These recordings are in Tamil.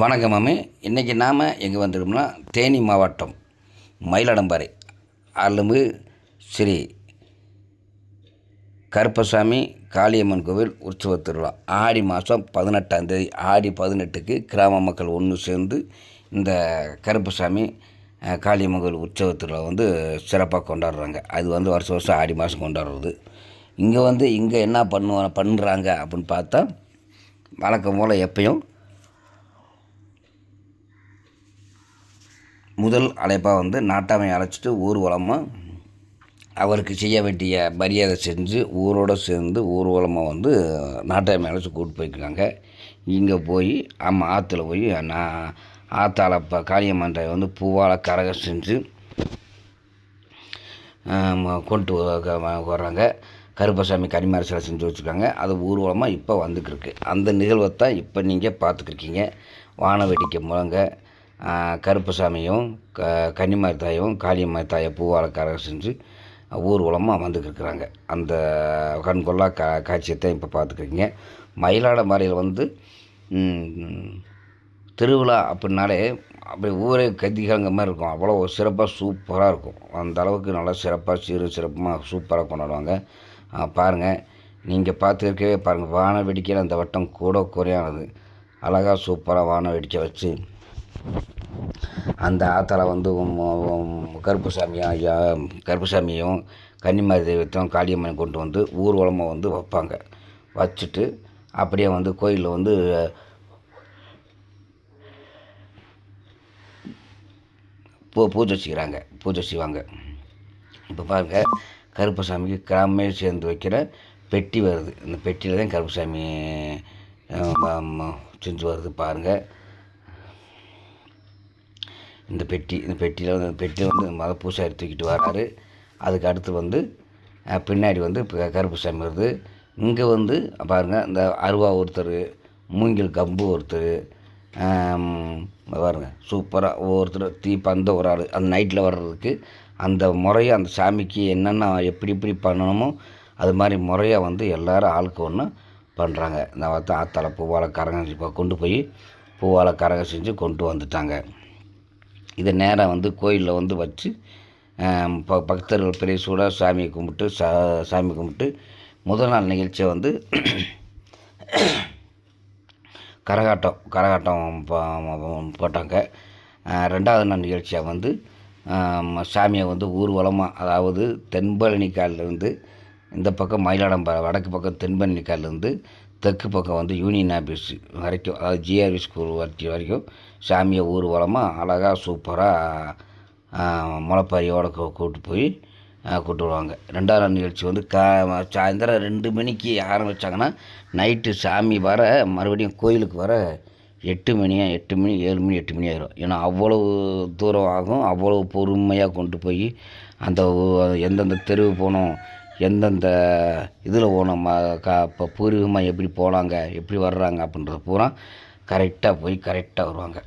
வணக்கம் மாமி. இன்றைக்கி நாம் எங்கே வந்திருக்கோம்னா தேனி மாவட்டம் மயிலாடம்பாறை அருள்மிகு ஸ்ரீ கருப்பசாமி காளியம்மன் கோவில் உற்சவ திருவிழா. ஆடி மாதம் பதினெட்டாம் தேதி ஆடி பதினெட்டுக்கு கிராம மக்கள் ஒன்று சேர்ந்து இந்த கருப்பசாமி காளியம்மன் கோவில் உற்சவ திருவிழா வந்து சிறப்பாக கொண்டாடுறாங்க. அது வந்து வருஷம் வருஷம் ஆடி மாதம் கொண்டாடுறது. இங்கே வந்து இங்கே என்ன பண்ணுவா பண்ணுறாங்க அப்படின்னு பார்த்தா வழக்கம் போல் எப்பயும் முதல் அழைப்பாக வந்து நாட்டாமை அழைச்சிட்டு ஊர்வலமாக அவருக்கு செய்ய வேண்டிய மரியாதை செஞ்சு ஊரோடு சேர்ந்து ஊர்வலமாக வந்து நாட்டாமை அழைச்சி கூப்பிட்டு போயிருக்காங்க. இங்கே போய் ஆமாம் ஆற்றுல போய் நான் ஆத்தால இப்போ காளியம்மன் வந்து பூவால் கரகம் செஞ்சு கொண்டு வ- வர்றாங்க. கருப்பசாமி கனிமாரி சிலை செஞ்சு வச்சுருக்காங்க. அது ஊர்வலமாக இப்போ வந்துக்கிருக்கு. அந்த நிகழ்வை தான் இப்போ நீங்கள் பார்த்துக்கிருக்கீங்க. வான வேடிக்கை முழங்க கருப்பு சாமியும் க கன்னிமாரி தாயும் காளியம்மாரி தாயை பூவால் செஞ்சு ஊர்வலமாக வந்துக்கிருக்கிறாங்க அந்த கண்கொள்ளா கா காட்சியத்தை இப்போ இப்போ பார்த்துக்கிருக்கீங்க மயிலாடம்பாறையில் வந்து திருவிழா அப்படின்னாலே அப்படி ஊரே கத்திகங்க மாதிரி இருக்கும். அவ்வளோ சிறப்பாக சூப்பராக இருக்கும். அந்த அளவுக்கு நல்லா சிறப்பாக சீரு சிறப்பாக சூப்பராக கொண்டாடுவாங்க. பாருங்கள் நீங்கள் பார்த்துருக்கவே பாருங்கள் வான வெடிக்கையில் அந்த வட்டம் கூட குறையானது. அழகாக சூப்பராக வான வெடிக்க வச்சு அந்த ஆத்தால வந்து கருப்புசாமியும் ஐயா கருப்புசாமியும் கன்னிமாரி தெய்வத்தையும் காளியம்மனை கொண்டு வந்து ஊர்வலமாக வந்து வைப்பாங்க. வச்சுட்டு அப்படியே வந்து கோயிலில் வந்து பூ பூஜை செய்கிறாங்க பூஜை செய்வாங்க. இப்போ பாருங்கள் கருப்பசாமிக்கு கிராமமே சேர்ந்து வைக்கிற பெட்டி வருது. இந்த பெட்டியில் தான் கருப்பசாமி செஞ்சு வருது பாருங்கள் இந்த பெட்டி இந்த பெட்டியில் வந்து பெட்டியில் வந்து மத பூசாரி தூக்கிட்டு வராரு. அதுக்கு அடுத்து வந்து பின்னாடி வந்து இப்போ கருப்புசாமி வருது. இங்கே வந்து பாருங்கள் இந்த அருவா ஒருத்தர் மூங்கில் கம்பு ஒருத்தர் பாருங்க சூப்பராக ஒவ்வொருத்தர் தீ பந்த ஒரு ஆள். அந்த நைட்டில் வர்றதுக்கு அந்த முறையாக அந்த சாமிக்கு என்னென்ன எப்படி எப்படி பண்ணணுமோ அது மாதிரி முறையாக வந்து எல்லோரும் ஆளுக்கு ஒன்று பண்ணுறாங்க இந்த ஆத்தால பூவால் கரகம் கொண்டு போய் பூவால் கரகம் செஞ்சு கொண்டு வந்துட்டாங்க. இதை நேராக வந்து கோயிலில் வந்து வச்சு ப பக்தர்கள் பெரிய சூடாக சாமியை கும்பிட்டு சா சாமி கும்பிட்டு முதல் நாள் நிகழ்ச்சியை வந்து கரகாட்டம் கரகாட்டம் போட்டாங்க. ரெண்டாவது நாள் நிகழ்ச்சியாக வந்து சாமியை வந்து ஊர்வலமாக அதாவது தென்பழனிக்காலிலேருந்து இந்த பக்கம் மயிலாடம்பா வடக்கு பக்கம் தென்பழனிக்காலிலேருந்து தெற்கு பக்கம் வந்து யூனியன் ஆஃபீஸ் வரைக்கும் அதாவது ஜிஆர்வி ஸ்கூல் வரைக்கும் வரைக்கும் சாமியை ஊர்வலமாக அழகாக சூப்பராக முளைப்பாரியோட கூப்பிட்டு போய் கூப்பிட்டு வருவாங்க. ரெண்டாவது நாள் நிகழ்ச்சி வந்து கா சாயந்தரம் ரெண்டு மணிக்கு ஆரம்பித்தாங்கன்னா நைட்டு சாமி வர மறுபடியும் கோயிலுக்கு வர எட்டு மணியா எட்டு மணி ஏழு மணி எட்டு மணி ஆயிரும். ஏன்னா அவ்வளவு தூரம் ஆகும் அவ்வளவு பொறுமையாக கொண்டு போய் அந்த எந்தெந்த தெருவு போகணும் எந்தெந்த இதில் போகணும் ம- இப்போ பூர்வீகமாக எப்படி போகலாங்க எப்படி வர்றாங்க அப்படின்றது பூரா கரெக்டாக போய் கரெக்டாக வருவாங்க.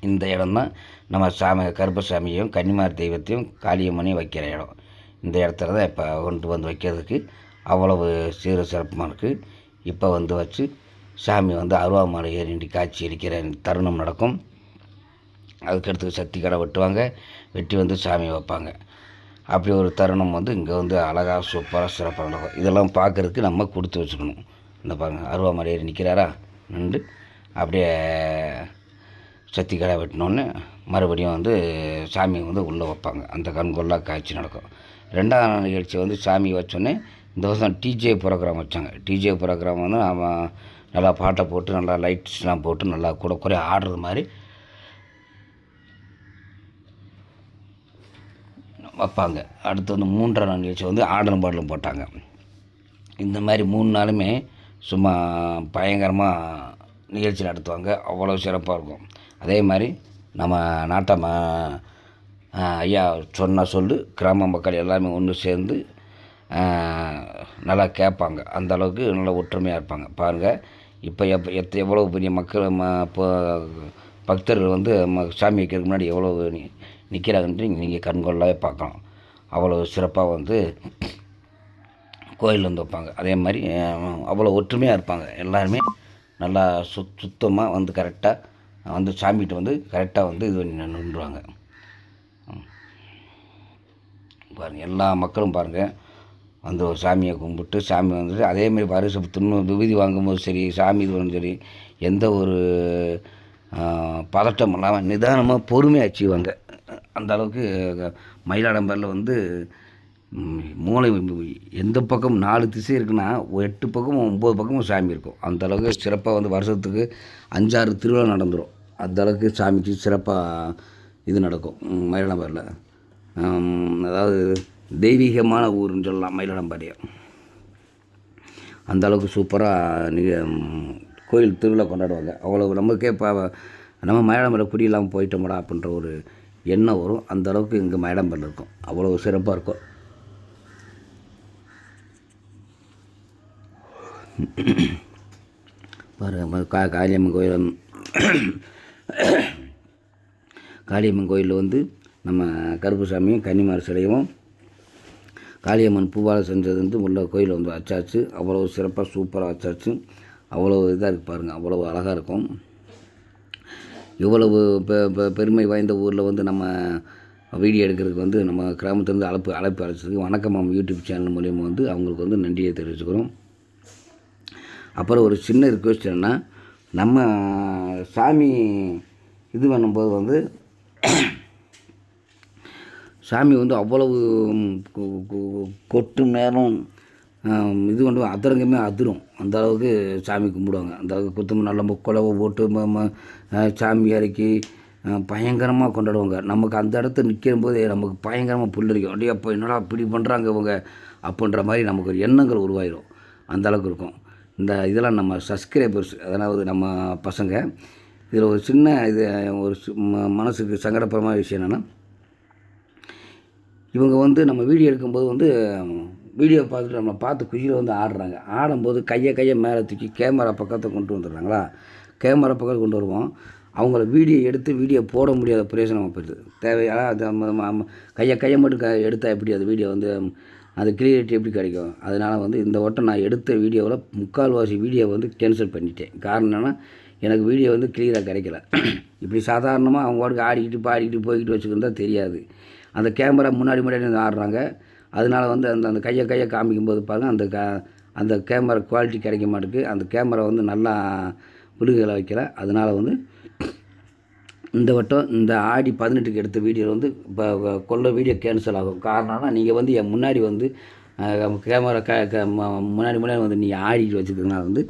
இந்த இடம் தான் நம்ம சாமி கருப்பசாமியையும் கன்னிமார் தெய்வத்தையும் காளியம்மனையும் வைக்கிற இடம். இந்த இடத்துல தான் இப்போ கொண்டு வந்து வைக்கிறதுக்கு அவ்வளவு சீர சிறப்பமாக இருக்குது இப்போ வந்து வச்சு சாமி வந்து அருவாமலை ஏறி காட்சி அளிக்கிற தருணம் நடக்கும். அதுக்கடுத்து சக்தி கடை வெட்டுவாங்க. வெட்டி வந்து சாமி வைப்பாங்க. அப்படி ஒரு தருணம் வந்து இங்கே வந்து அழகாக சூப்பராக சிறப்பாக நடக்கும். இதெல்லாம் பார்க்குறதுக்கு நம்ம கொடுத்து வச்சுக்கணும். இந்த பாருங்க அருவாமலையர் நிற்கிறாரா நின்று அப்படியே சத்தி கடை வெட்டினோன்னு மறுபடியும் வந்து சாமி வந்து உள்ளே வைப்பாங்க. அந்த கண்கொள்ளா காட்சி நடக்கும். ரெண்டாவது நாள் நிகழ்ச்சி வந்து சாமி வச்சோன்னே இந்த வருஷம் டிஜே ப்ரோக்ராம் வச்சாங்க. டிஜே ப்ரோக்ராம் வந்து அவன் நல்லா பாட்டை போட்டு நல்லா லைட்ஸ்லாம் போட்டு நல்லா கூட குறைய ஆடுறது மாதிரி வைப்பாங்க. அடுத்து வந்து மூன்றாம் நாள் நிகழ்ச்சி வந்து ஆடலும் பாடலும் போட்டாங்க. இந்த மாதிரி மூணு நாளுமே சும்மா பயங்கரமாக நிகழ்ச்சி நடத்துவாங்க. அவ்வளோ சிறப்பாக இருக்கும். அதே மாதிரி நம்ம நாட்டம ஐயா சொன்ன சொல்லு கிராம மக்கள் எல்லாமே ஒன்று சேர்ந்து நல்லா கேட்பாங்க. அந்த அளவுக்கு நல்லா ஒற்றுமையாக இருப்பாங்க. பாருங்கள் இப்போ எப்போ எத் எவ்வளோ பெரிய மக்கள் ம இப்போ பக்தர்கள் வந்து ம சாமி வைக்கிறதுக்கு முன்னாடி எவ்வளோ நி நிற்கிறாங்கன்ட்டு நீங்கள் கண்கொள்ளாவே பார்க்கலாம். அவ்வளோ சிறப்பாக வந்து கோயில் வந்து வைப்பாங்க. அதே மாதிரி அவ்வளோ ஒற்றுமையாக இருப்பாங்க. எல்லாருமே நல்லா சுத் சுத்தமாக வந்து கரெக்டாக வந்து சாமிகிட்ட வந்து கரெக்டாக வந்து இது பண்ணி நின்றுவாங்க. பாருங்கள் எல்லா மக்களும் பாருங்கள் வந்து ஒரு சாமியை கும்பிட்டு சாமி வந்துட்டு அதேமாரி வருஷ துண்ணு விபூதி வாங்கும்போது சரி சாமி இது பண்ணும் சரி எந்த ஒரு பதட்டம் இல்லாமல் நிதானமாக பொறுமையாக செய்வாங்க. அந்த அளவுக்கு மயிலாடம்பரில் வந்து மூளை எந்த பக்கம் நாலு திசை இருக்குன்னா ஒரு எட்டு பக்கமும் ஒம்பது பக்கமும் சாமி இருக்கும். அந்த அளவுக்கு சிறப்பாக வந்து வருஷத்துக்கு அஞ்சாறு திருவிழா நடந்துடும் அந்த அளவுக்கு சாமிக்கு சிறப்பாக இது நடக்கும் ம், மயிலாடம்பரில் அதாவது தெய்வீகமான ஊருன்னு சொல்லலாம் மயிலாடம்பாடியை அந்த அளவுக்கு சூப்பராக நீங்கள் கோயில் திருவிழா கொண்டாடுவாங்க. அவ்வளோ நமக்கே இப்போ நம்ம மயிலாடம்பரில் குடியெல்லாம் போயிட்டோம்டா அப்படின்ற ஒரு என்ன வரும் அந்த அளவுக்கு இங்கே மயிலாடம்பரில் இருக்கும். அவ்வளோ சிறப்பாக இருக்கும். பாருங்க கா காளியம்மன் கோயில் காளியம்மன் கோயிலில் வந்து நம்ம கருப்புசாமியும் கன்னிமார் சிலையும் காளியம்மன் பூவால் செஞ்சது வந்து உள்ள கோயில் வந்து வச்சாச்சு. அவ்வளோ சிறப்பாக சூப்பராக வச்சாச்சு. அவ்வளோ இதாக இருக்கு பாருங்கள் அவ்வளோ அழகாக இருக்கும். இவ்வளவு பெ பெ- பெருமை வாய்ந்த ஊரில் வந்து நம்ம வீடியோ எடுக்கிறதுக்கு வந்து நம்ம கிராமத்துலேருந்து அழைப்பு அழைப்பு அழைச்சதுக்கு வணக்கம் நம்ம யூடியூப் சேனல் மூலியமாக வந்து அவங்களுக்கு வந்து நன்றியை தெரிவிச்சுக்கிறோம். அப்புறம் ஒரு சின்ன ரிக்வெஸ்ட் என்னென்னா நம்ம சாமி இது பண்ணும்போது வந்து சாமி வந்து அவ்வளவு கொ- கொட்டும் நேரம் இது கொண்டு அதரங்கமே அதிரும். அந்த அளவுக்கு சாமி கும்பிடுவாங்க. அந்த அளவுக்கு குத்தம் நல்ல குலவை போட்டு ம- சாமி இறக்கி பயங்கரமாக கொண்டாடுவாங்க. நமக்கு அந்த இடத்துல நிற்கும் போதே நமக்கு பயங்கரமாக புல்லரிக்கும் அப்படியே அப்போ என்னடா இப்படி பண்ணுறாங்க இவங்க? அப்படின்ற மாதிரி நமக்கு ஒரு எண்ணங்கள் உருவாயிரும். அந்த அளவுக்கு இருக்கும். இந்த இதெல்லாம் நம்ம சப்ஸ்கிரைபர்ஸ் அதாவது நம்ம பசங்க இதில் ஒரு சின்ன இது ஒரு ம- மனசுக்கு சங்கடபரமான விஷயம் என்னென்னா இவங்க வந்து நம்ம வீடியோ எடுக்கும்போது வந்து வீடியோ பார்த்துட்டு நம்மளை பார்த்து குஷியில் வந்து ஆடுறாங்க. ஆடும்போது கையை கையை மேலே தூக்கி கேமரா பக்கத்தை கொண்டு வந்துடுறாங்களா? கேமரா பக்கத்தை கொண்டு வருவோம். அவங்கள வீடியோ எடுத்து வீடியோ போட முடியாத பிரயோஜனம் போயிடுது தேவையான அது கையை கையை மட்டும் க எடுத்தால் எப்படி அது வீடியோ வந்து அது கிளியரிட்டி எப்படி கிடைக்கும்? அதனால் வந்து இந்த வட்டம் நான் எடுத்த வீடியோவில் முக்கால்வாசி வீடியோ வந்து கேன்சல் பண்ணிட்டேன். காரணம் என்னென்னா எனக்கு வீடியோ வந்து கிளியராக கிடைக்கல. இப்படி சாதாரணமாக அவங்க பாட்டுக்கு ஆடிக்கிட்டு பாடிக்கிட்டு போய்கிட்டு வச்சுக்கிருந்தா தெரியாது. அந்த கேமரா முன்னாடி முன்னாடி வந்து ஆடுறாங்க. அதனால் வந்து அந்த அந்த கையை கையை காமிக்கும்போது பாருங்கள் அந்த க அந்த கேமரா குவாலிட்டி கிடைக்க மாட்டேங்குது. அந்த கேமரா வந்து நல்லா விழுகலை வைக்கல. அதனால் வந்து இந்த வட்டம் இந்த ஆடி பதினெட்டுக்கு எடுத்த வீடியோ வந்து இப்போ கொள்ள வீடியோ கேன்சல் ஆகும். காரணம்னா நீங்கள் வந்து என் முன்னாடி வந்து கேமரா க க- ம- முன்னாடி முன்னாடி வந்து நீ ஆடிட்டு வச்சுருக்கனால வந்து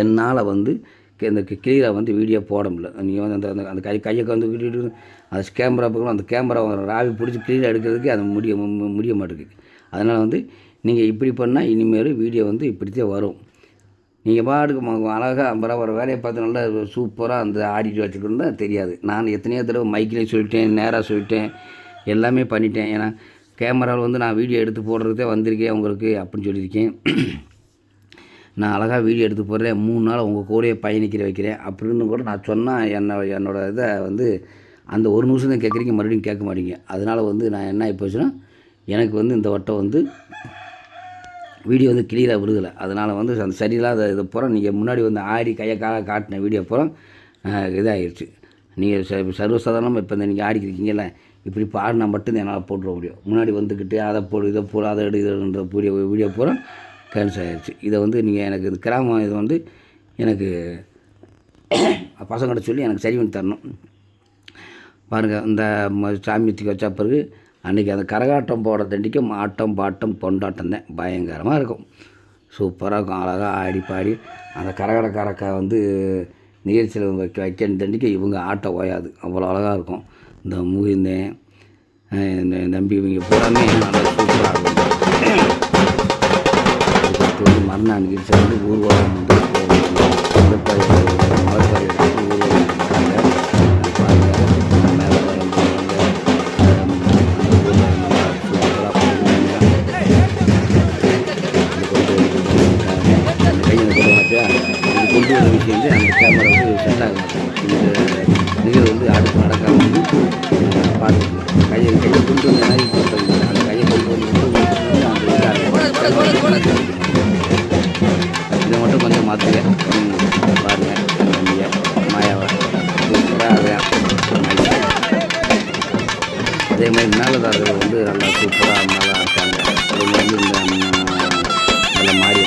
என்னால் வந்து இந்த கிளியராக வந்து வீடியோ போட முடியல. நீங்கள் வந்து அந்த அந்த அந்த கை கையை வந்து வீடியோ அந்த கேமரா பக்கம் அந்த கேமரா ராவி பிடிச்சி கிளியராக எடுக்கிறதுக்கு அது முடிய மு- முடிய மாட்டேங்குது. அதனால் வந்து நீங்கள் இப்படி பண்ணால் இனிமேல் வீடியோ வந்து இப்படித்தான் வரும். நீங்கள் பாட்டுக்கு அழகாக பரவாயில்ல வேலையை பார்த்து நல்லா சூப்பராக அந்த ஆடிட்டு வச்சுக்கணும்னா தெரியாது. நான் எத்தனையோ தடவை மைக்கிலையும் சொல்லிட்டேன் நேராக சொல்லிட்டேன் எல்லாமே பண்ணிட்டேன். ஏன்னா கேமராவில் வந்து நான் வீடியோ எடுத்து போடுறதே வந்திருக்கேன் உங்களுக்கு அப்படின்னு சொல்லியிருக்கேன். நான் அழகாக வீடியோ எடுத்து போடுறேன் மூணு நாள் உங்கள் கூடயே பயணிக்கிற வைக்கிறேன் அப்படின்னு கூட நான் சொன்னால் என்ன என்னோட இதை வந்து அந்த ஒரு நிமிஷம் தான் கேட்குறீங்க மறுபடியும் கேட்க மாட்டீங்க. அதனால் வந்து நான் என்ன ஆகி போச்சுன்னா எனக்கு வந்து இந்த வட்டம் வந்து வீடியோ வந்து கிளியராக விடுதலை அதனால் வந்து அந்த சரியில்லாத இது பூரா நீங்கள் முன்னாடி வந்து ஆடி கையை காலை காட்டின வீடியோ பூரா இதாகிடுச்சு நீங்கள் ச சர்வசாதாரணமாக இப்போ இந்த நீங்கள் ஆடிக்கிறீங்கல்ல இப்படி பாடினா மட்டும்தான் என்னால் போட்டுற முடியும். முன்னாடி வந்துக்கிட்டு அதை போடு இதை போடு அதை எடு இதுன்ற வீடியோ வீடியோ பூரா கேன்சல் ஆகிருச்சு இதை வந்து நீங்கள் எனக்கு இது கிராமம் இது வந்து எனக்கு பசங்கள்கிட்ட சொல்லி எனக்கு சரி பண்ணி தரணும். பாருங்கள் இந்த சாமி தூக்கி வச்ச பிறகு அன்றைக்கி அந்த கரகாட்டம் போடுற தண்டிக்கும் ஆட்டம் பாட்டம் கொண்டாட்டம் தான் பயங்கரமாக இருக்கும். சூப்பராக இருக்கும். அழகாக ஆடி பாடி அந்த கரகடக்காரக்கா வந்து நிகழ்ச்சியில் வைக்க வைக்க தண்டிக்கு இவங்க ஆட்டம் ஓயாது. அவ்வளோ அழகாக இருக்கும். இந்த முகிந்தேன் நம்பி இவங்க பூராமே நல்லா சூப்பராக இருக்கும். வந்து மறுநாள் நிகழ்ச்சி வந்து ஊர்வலம் வந்து லைட் வந்து அந்த கேமரா வந்து செட் ஆக மாட்டேங்குது இந்த நிகழ்வு வந்து அடுத்து நடக்காமல் வந்து பார்த்துக்கணும் கையை கையை கொண்டு வந்து இறங்கி போட்டது அந்த கையை கொண்டு வந்து இதை மட்டும் கொஞ்சம் மாற்றுங்க பாருங்கள் மாயாவை. அதே மாதிரி மேலதாரர்கள் வந்து நல்லா சூப்பராக நல்லா இருக்காங்க. அவங்க வந்து இந்த நல்ல மாறி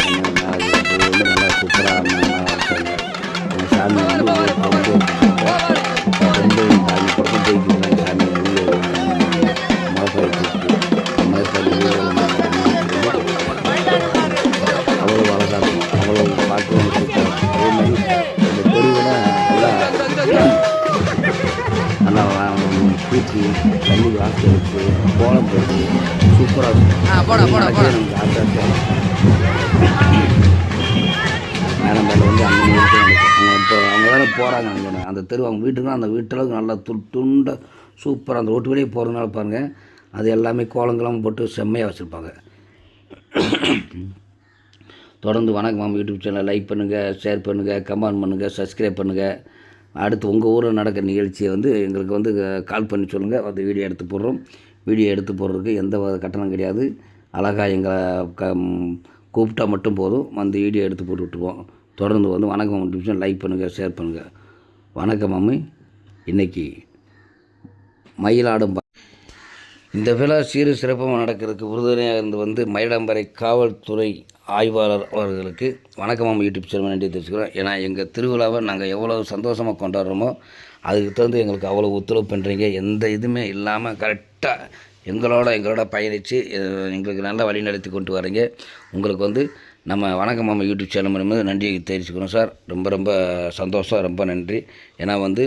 நல்லா சூப்பராக நல்லா இருக்காங்க. அந்த சாமி வந்து ஊருக்கு ரொம்ப அது பக்கம் போய்க்கிறாங்க சாமி அவ்வளோ அழகாக அவ்வளோ அதே மாதிரி அந்த தெருவெல்லாம் நல்லா நல்லா பூச்சி தண்ணி வாசல் வச்சு கோலம் போட்டு சூப்பராக இருக்கும் நமக்கு வந்து அங்கே நிறுத்தி போகிறாங்க அங்கே அந்த தெரு அவங்க வீட்டுக்கு அந்த வீட்டளவுக்கு நல்லா து துண்ட சூப்பராக அந்த ரோட்டு வழியே போகிறதுனால பாருங்கள் அது எல்லாமே கோலங்கெல்லாம் போட்டு செம்மையாக வச்சுருப்பாங்க. தொடர்ந்து வணக்கம் மாமா யூடியூப் சேனலை லைக் பண்ணுங்கள் ஷேர் பண்ணுங்கள் கமெண்ட் பண்ணுங்கள் சப்ஸ்கிரைப் பண்ணுங்கள் அடுத்து உங்கள் ஊரில் நடக்கிற நிகழ்ச்சியை வந்து எங்களுக்கு வந்து கால் பண்ணி சொல்லுங்கள் வந்து வீடியோ எடுத்து போடுறோம். வீடியோ எடுத்து போடுறதுக்கு எந்த கட்டணம் கிடையாது. அழகாக எங்களை க கூப்பிட்டா மட்டும் போதும். வந்து வீடியோ எடுத்து போட்டு விட்டுருவோம் தொடர்ந்து வந்து வணக்கம் டிவிஷன் லைக் பண்ணுங்கள் ஷேர் பண்ணுங்கள் வணக்கம் மாமி இன்னைக்கு மயிலாடும் இந்த விழா சீரு சிறப்பாக நடக்கிறதுக்கு உறுதுணையாக இருந்து வந்து மயிலாம்பரை காவல்துறை ஆய்வாளர் அவர்களுக்கு வணக்கம் யூடியூப் சேனல் நன்றி தெரிவிச்சுக்கிறோம். ஏன்னா எங்கள் திருவிழாவை நாங்கள் எவ்வளோ சந்தோஷமாக கொண்டாடுறோமோ அதுக்கு தகுந்து எங்களுக்கு அவ்வளோ ஒத்துழைப்பு பண்ணுறீங்க எந்த இதுவுமே இல்லாமல் கரெக்டாக எங்களோட எங்களோட பயணித்து எங்களுக்கு நல்லா வழி நடத்தி கொண்டு வரீங்க. உங்களுக்கு வந்து நம்ம வணக்கம் நம்ம யூடியூப் சேனல் மூலமாக நன்றியை தெரிவிச்சுக்கிறோம் சார். ரொம்ப ரொம்ப சந்தோஷம் ரொம்ப நன்றி. ஏன்னா வந்து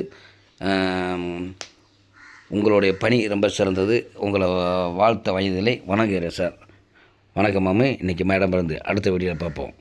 உங்களுடைய பணி ரொம்ப சிறந்தது. உங்களை வாழ்த்த வயதிலே வணங்குகிறேன் சார். வணக்கம் மாமி. இன்றைக்கி மேடம் இருந்து அடுத்த வீடியோவில் பார்ப்போம்.